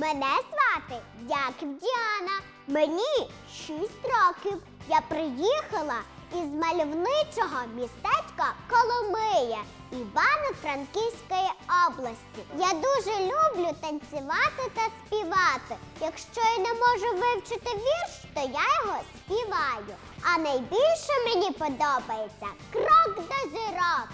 Мене звати Яків Діана. Мені 6 років. Я приїхала із мальовничого містечка Коломия Івано-Франківської області. Я дуже люблю танцювати та співати. Якщо я не можу вивчити вірш, то я його співаю. А найбільше мені подобається крок до зірок.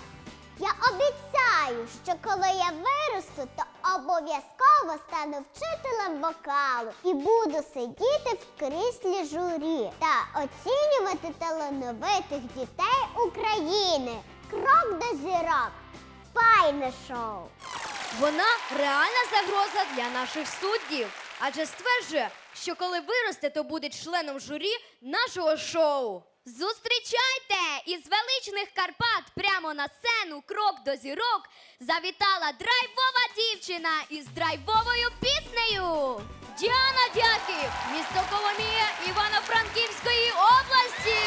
Я обіцяю, що коли я виросту, то обов'язково стану вчителем вокалу і буду сидіти в кріслі журі та оцінювати талановитих дітей України. Крок до зірок. Файне шоу. Вона реальна загроза для наших суддів, адже стверджує, що коли виросте, то буде членом журі нашого шоу. Зустрічайте! Із величних Карпат прямо на сцену крок до зірок завітала драйвова дівчина із драйвовою піснею. Діана Дяків, місто Коломія Івано-Франківської області.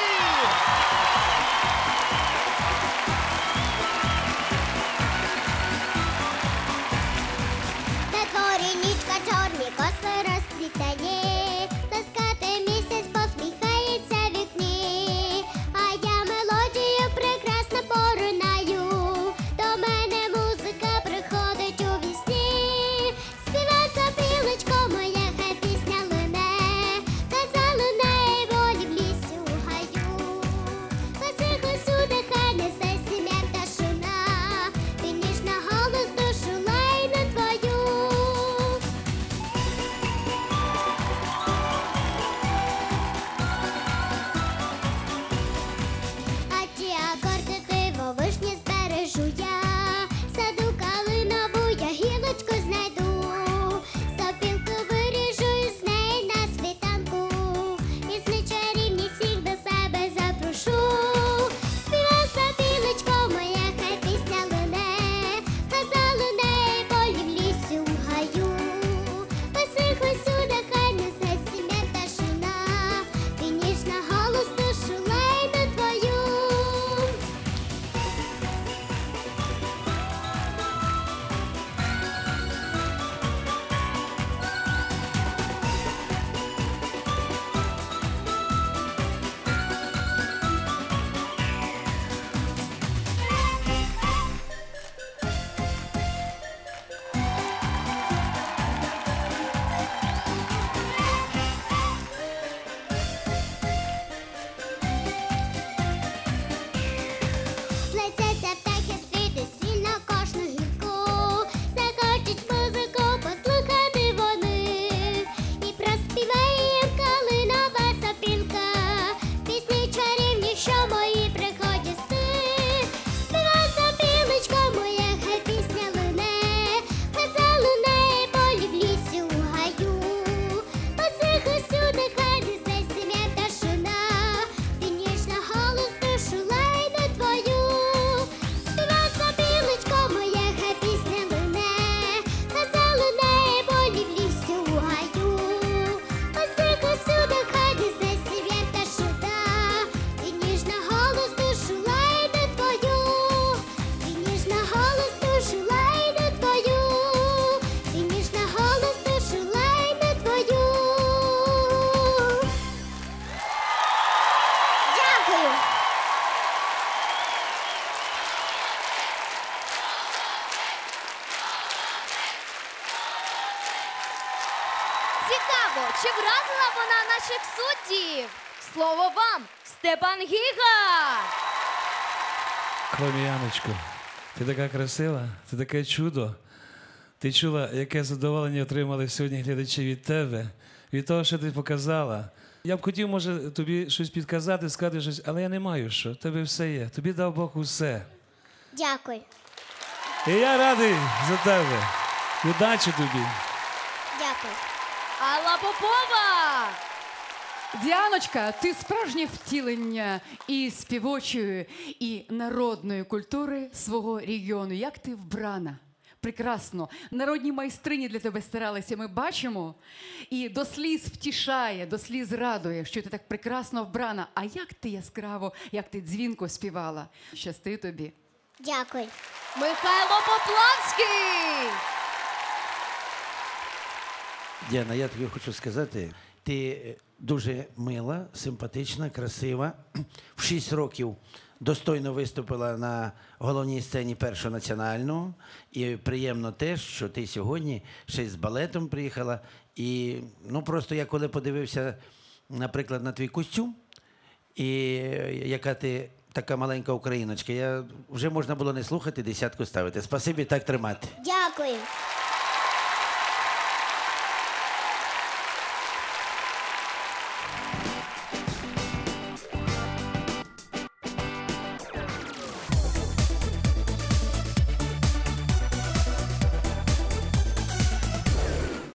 На дворі нічка чорні коси розплітає, Цікаво, чи вразила вона наших суддів? Слово вам, Степан Гіга! Коломіяночко, ти така красива, ти таке чудо. Ти чула, яке задоволення отримали сьогодні глядачі від тебе, від того, що ти показала. Я б хотів, може, тобі щось підказати, сказати щось, але я не маю що. В Тебе все є. Тобі дав Бог усе. Дякую. І я радий за тебе. Удачі тобі. Дякую. Алла Попова! Діаночка, ти справжнє втілення і співочої, і народної культури свого регіону. Як ти вбрана? Прекрасно. Народні майстрині для тебе старалися. Ми бачимо. І до сліз втішає, до сліз радує, що ти так прекрасно вбрана. А як ти яскраво, як ти дзвінко співала? Щасти тобі. Дякую. Михайло Поплавський! Діана, я тобі хочу сказати, ти е, дуже мила, симпатична, красива. В 6 років достойно виступила на головній сцені першого національного. І приємно те, що ти сьогодні ще й з балетом приїхала. І ну просто я коли подивився, наприклад, на твій костюм, і е, яка ти така маленька україночка, я вже можна було не слухати, десятку ставити. Спасибі, так тримати. Дякую.